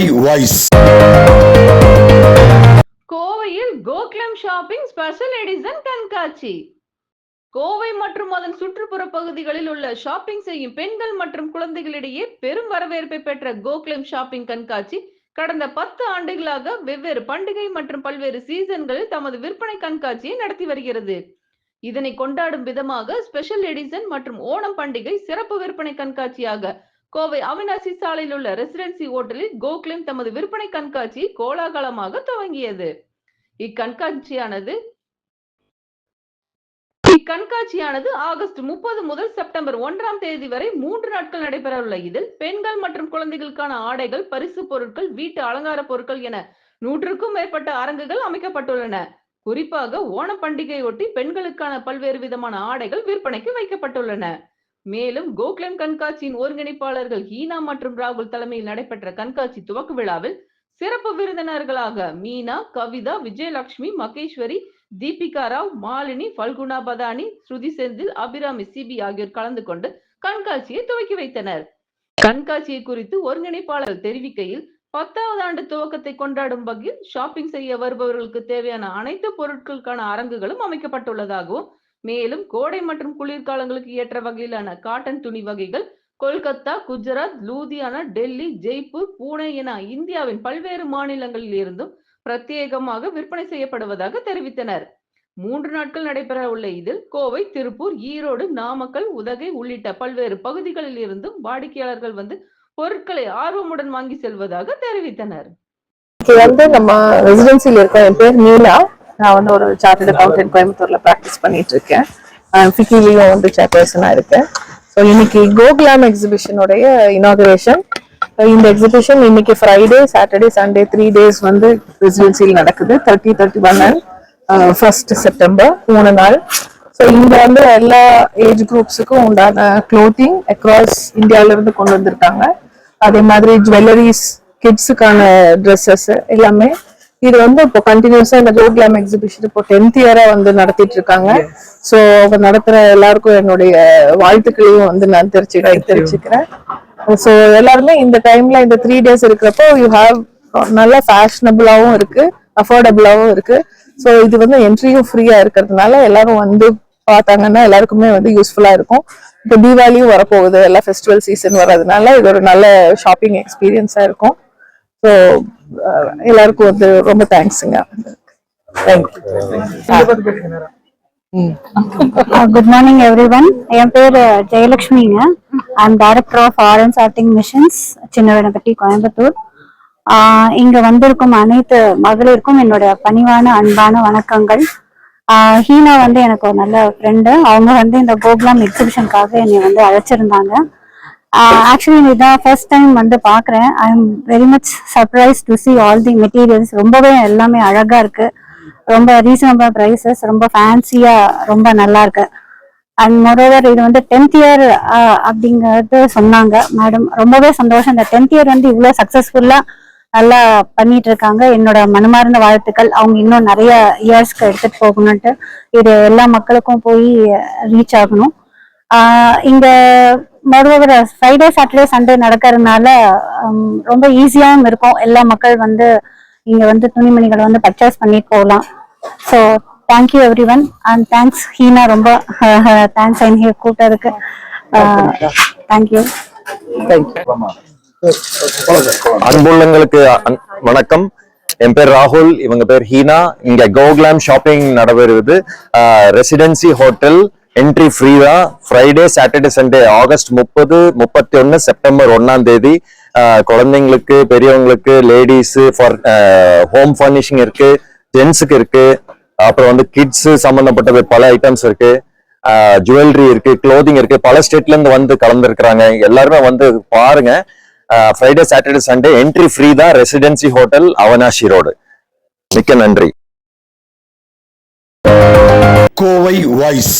Kovai voice கோவையில் கோக்லம் shopping special Edison கண்காட்சி. கோவை மற்றும் அதன் சுற்றுப்புற பகுதிகளில் உள்ள ஷாப்பிங் செய்யும் பெண்கள் மற்றும் குழந்தைகளிடையே பெரும் வரவேற்பை பெற்ற கோக்லம் ஷாப்பிங் கண்காட்சி கடந்த பத்து ஆண்டுகளாக வெவ்வேறு பண்டிகை மற்றும் பல்வேறு சீசன்களில் தமது விற்பனை கண்காட்சியை நடத்தி வருகிறது. இதனை கொண்டாடும் விதமாக ஸ்பெஷல் எடிசன் மற்றும் ஓணம் பண்டிகை சிறப்பு விற்பனை கண்காட்சியாக கோவை அவினாசி சாலையில் உள்ள ரெசிடென்சி ஓட்டலில் கோகுலின் தமது விற்பனை கண்காட்சியை கோலாகலமாக துவங்கியது. இக்கண்காட்சியானது இக்கண்காட்சியானது ஆகஸ்ட் முப்பது முதல் செப்டம்பர் ஒன்றாம் தேதி வரை மூன்று நாட்கள் நடைபெறவுள்ள. இதில் பெண்கள் மற்றும் குழந்தைகளுக்கான ஆடைகள் பரிசு பொருட்கள் வீட்டு அலங்கார பொருட்கள் என நூற்றுக்கும் மேற்பட்ட அரங்குகள் அமைக்கப்பட்டுள்ளன. குறிப்பாக ஓண பண்டிகையொட்டி பெண்களுக்கான பல்வேறு விதமான ஆடைகள் விற்பனைக்கு வைக்கப்பட்டுள்ளன. மேலும் கோகுலம் கண்காட்சியின் ஒருங்கிணைப்பாளர்கள் ஹீனா மற்றும் ராகுல் தலைமையில் நடைபெற்ற கண்காட்சி துவக்க விழாவில் சிறப்பு விருந்தினர்களாக மீனா கவிதா விஜயலட்சுமி மகேஸ்வரி தீபிகா ராவ் மாலினி பல்குணா பதானி ஸ்ருதி செந்தில் அபிராமி சிபி ஆகியோர் கலந்து கொண்டு கண்காட்சியை துவக்கி வைத்தனர். கண்காட்சியை குறித்து ஒருங்கிணைப்பாளர் தெரிவிக்கையில் பத்தாவது ஆண்டு துவக்கத்தை கொண்டாடும் வகையில் ஷாப்பிங் செய்ய வருபவர்களுக்கு தேவையான அனைத்து பொருட்களுக்கான அரங்குகளும் அமைக்கப்பட்டுள்ளதாகவும் மேலும் கோடை மற்றும் குளிர்காலங்களுக்கு ஏற்ற வகையிலான காட்டன் துணி வகைகள் கொல்கத்தா குஜராத் லூதியானா டெல்லி ஜெய்ப்பூர் பூனே என இந்தியாவின் பல்வேறு மாநிலங்களில் இருந்தும் பிரத்யேகமாக விற்பனை செய்யப்படுவதாக தெரிவித்தனர். மூன்று நாட்கள் நடைபெற உள்ள இதில் கோவை திருப்பூர் ஈரோடு நாமக்கல் உதகை உள்ளிட்ட பல்வேறு பகுதிகளில் இருந்தும் வாடிக்கையாளர்கள் வந்து பொருட்களை ஆர்வமுடன் வாங்கி செல்வதாக தெரிவித்தனர். இது வந்து நம்ம ரெசிடென்சியில் இருக்கோம். என் பேர் நீலா நான் வந்து ஒரு சார்ட்டர்ட் அக்கௌண்டன்ட் கோயம்புத்தூர்ல ப்ராக்டிஸ் பண்ணிட்டு இருக்கேன் ஃபிக்கிலையும் வந்து சேர்பர்சனா இருக்கேன். ஸோ இன்னைக்கு கோகுலாம் எக்ஸிபிஷனுடைய இனாகுரேஷன் இந்த எக்ஸிபிஷன் இன்னைக்கு Friday Saturday Sunday three days வந்து ரெசிடென்சியில் நடக்குது. Thirty thirty one and first September மூணு நாள். ஸோ இங்க வந்து எல்லா ஏஜ் குரூப்ஸுக்கும் உண்டான க்ளோத்திங் அக்ராஸ் இந்தியால இருந்து கொண்டு வந்திருக்காங்க. அதே மாதிரி ஜுவல்லரிஸ் கிட்ஸுக்கான ட்ரெஸ்ஸஸ் எல்லாமே இது வந்து இப்போ கண்டினியூஸா இந்த கோகுலாம் எக்ஸிபிஷன் இப்போ டென்த் இயரா வந்து நடத்திட்டு இருக்காங்க. ஸோ அவங்க நடத்துற எல்லாருக்கும் என்னுடைய வாழ்த்துக்களையும் வந்து நான் தெரிச்சு தெரிச்சுக்கிறேன் ஸோ எல்லாருமே இந்த டைம்ல இந்த த்ரீ டேஸ் இருக்கிறப்போ யூ ஹாவ் நல்லா ஃபேஷனபிளாவும் இருக்கு அஃபோர்டபுளாவும் இருக்கு. ஸோ இது வந்து என்ட்ரியும் ஃப்ரீயா இருக்கிறதுனால எல்லாரும் வந்து பார்த்தாங்கன்னா எல்லாருக்குமே வந்து யூஸ்ஃபுல்லா இருக்கும். இப்போ தீபாவளியும் வரப்போகுது எல்லாம் ஃபெஸ்டிவல் சீசன் வர்றதுனால இது ஒரு நல்ல ஷாப்பிங் எக்ஸ்பீரியன்ஸா இருக்கும். ஸோ எல்லாருக்கும் வந்து ரொம்ப தேங்க்ஸுங்க குட் மார்னிங் எவ்ரி ஒன் என் பேர் ஜெயலட்சுமிங்க. ஐம் டைரக்டர் ஆஃப் ஆரன்ஸ் ஆர்டிங் மிஷன்ஸ் சின்னவனப்பட்டி கோயம்புத்தூர். இங்கே இங்க வந்திருக்கும் அனைத்து மகளிருக்கும் என்னோட பணிவான அன்பான வணக்கங்கள். Uh, ஹீனா வந்து எனக்கு ஒரு நல்ல ஃப்ரெண்டு அவங்க வந்து இந்த கோகுலாம் எக்ஸிபிஷனுக்காக என்னை வந்து அழைச்சிருந்தாங்க. Uh, ஆக்சுவலி இதான் ஃபர்ஸ்ட் டைம் வந்து பார்க்குறேன். I am very much surprise to see all the materials ரொம்பவே எல்லாமே அழகா இருக்கு. ரொம்ப ரீசனபிள் ப்ரைஸஸ் ரொம்ப ஃபேன்சியா ரொம்ப நல்லா இருக்கு. அண்ட் மொரோவர் இது வந்து டென்த் இயர் uh, அப்படிங்கிறது சொன்னாங்க. மேடம் ரொம்பவே சந்தோஷம். இந்த டென்த் இயர் வந்து இவ்வளோ சக்ஸஸ்ஃபுல்லா நல்லா பண்ணிட்டு இருக்காங்க என்னோட மனமார்ந்த வாழ்த்துக்கள். அவங்க இன்னும் நிறைய இயர்ஸ்க்கு எடுத்துட்டு போகணும்ட்டு இது எல்லா மக்களுக்கும் போய் ரீச் ஆகணும். ஆஹ் இங்க மறுபடியும் ஃப்ரைடே சாட்டர்டே சண்டே நடக்கிறதுனால ரொம்ப ஈஸியாகவும் இருக்கும். எல்லா மக்கள் வந்து இங்க வந்து துணிமணிகளை வந்து பர்ச்சேஸ் பண்ணிட்டு போகலாம். So thank you everyone and thanks Heena ரொம்ப தேங்க்ஸ் என்னைய கூட்டதுக்கு தேங்க்யூ அன்புள்ளங்களுக்கு அன்- வணக்கம். என் பேர் ராகுல் இவங்க பேர் ஹீனா. இங்க கோகுலாம் ஷாப்பிங் நடைபெறுவது ரெசிடென்சி ஹோட்டல் என்ட்ரி ஃப்ரீ தான். ஃப்ரைடே சாட்டர்டே சண்டே ஆகஸ்ட் முப்பது முப்பத்தி ஒன்னு செப்டம்பர் ஒன்னாம் தேதி குழந்தைங்களுக்கு பெரியவங்களுக்கு லேடிஸ் ஃபார் ஹோம் ஃபர்னிஷிங் இருக்கு ஜென்ஸுக்கு இருக்கு. அப்புறம் வந்து கிட்ஸ் சம்பந்தப்பட்டது பல ஐட்டம்ஸ் இருக்கு. ஜுவல்லரி இருக்கு க்ளோதிங் இருக்கு. பல ஸ்டேட்ல இருந்து வந்து கலந்துருக்கிறாங்க. எல்லாருமே வந்து பாருங்க. Friday Saturday Sunday entry free தான். ரெசிடென்சி ஹோட்டல் அவனாஷி ரோடு மிக்க நன்றி. கோவை வாய்ஸ்